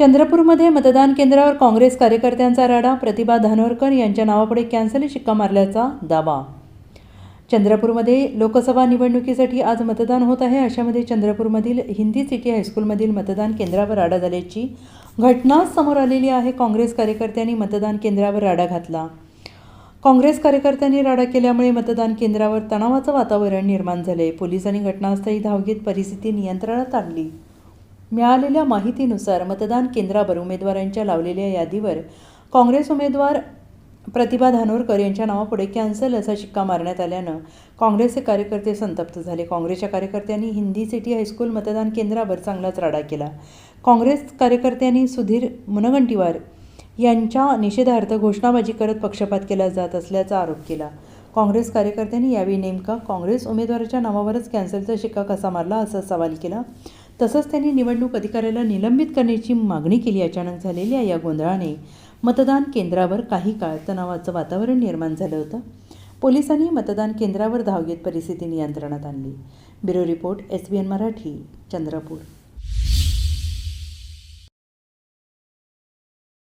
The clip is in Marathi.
चंद्रपूरमध्ये मतदान केंद्रावर काँग्रेस कार्यकर्त्यांचा राडा प्रतिभा धानोरकर यांच्या नावापुढे कॅन्सल शिक्का मारल्याचा दावा. चंद्रपूरमध्ये लोकसभा निवडणुकीसाठी आज मतदान होत आहे. अशामध्ये चंद्रपूरमधील हिंदी सिटी हायस्कूलमधील मतदान केंद्रावर राडा झाल्याची घटना समोर आलेली आहे. काँग्रेस कार्यकर्त्यांनी मतदान केंद्रावर राडा घातला. काँग्रेस कार्यकर्त्यांनी राडा केल्यामुळे मतदान केंद्रावर तणावाचं वातावरण निर्माण झाले. पोलिसांनी घटनास्थळी धाव घेत परिस्थिती नियंत्रणात आणली. मिळालेल्या माहितीनुसार मतदान केंद्रावर उमेदवारांच्या लावलेल्या यादीवर काँग्रेस उमेदवार प्रतिभा धानोरकर यांच्या नावापुढे कॅन्सल असा शिक्का मारण्यात आल्यानं काँग्रेसचे कार्यकर्ते संतप्त झाले. काँग्रेसच्या कार्यकर्त्यांनी हिंदी सिटी हायस्कूल मतदान केंद्रावर चांगलाच राडा केला. काँग्रेस कार्यकर्त्यांनी सुधीर मुनगंटीवार यांच्या निषेधार्थ घोषणाबाजी करत पक्षपात केला जात असल्याचा आरोप केला. काँग्रेस कार्यकर्त्यांनी यावेळी नेमका काँग्रेस उमेदवाराच्या नावावरच कॅन्सलचा शिक्का कसा मारला असा सवाल केला. तसंच त्यांनी निवडणूक अधिकाऱ्याला निलंबित करण्याची मागणी केली. अचानक झालेल्या या गोंधळाने मतदान केंद्रावर काही काळ तणावाचं वातावरण निर्माण झालं होतं. पोलिसांनी मतदान केंद्रावर धाव घेत परिस्थिती नियंत्रणात आणली. Bureau report S B N Marathi Chandrapur.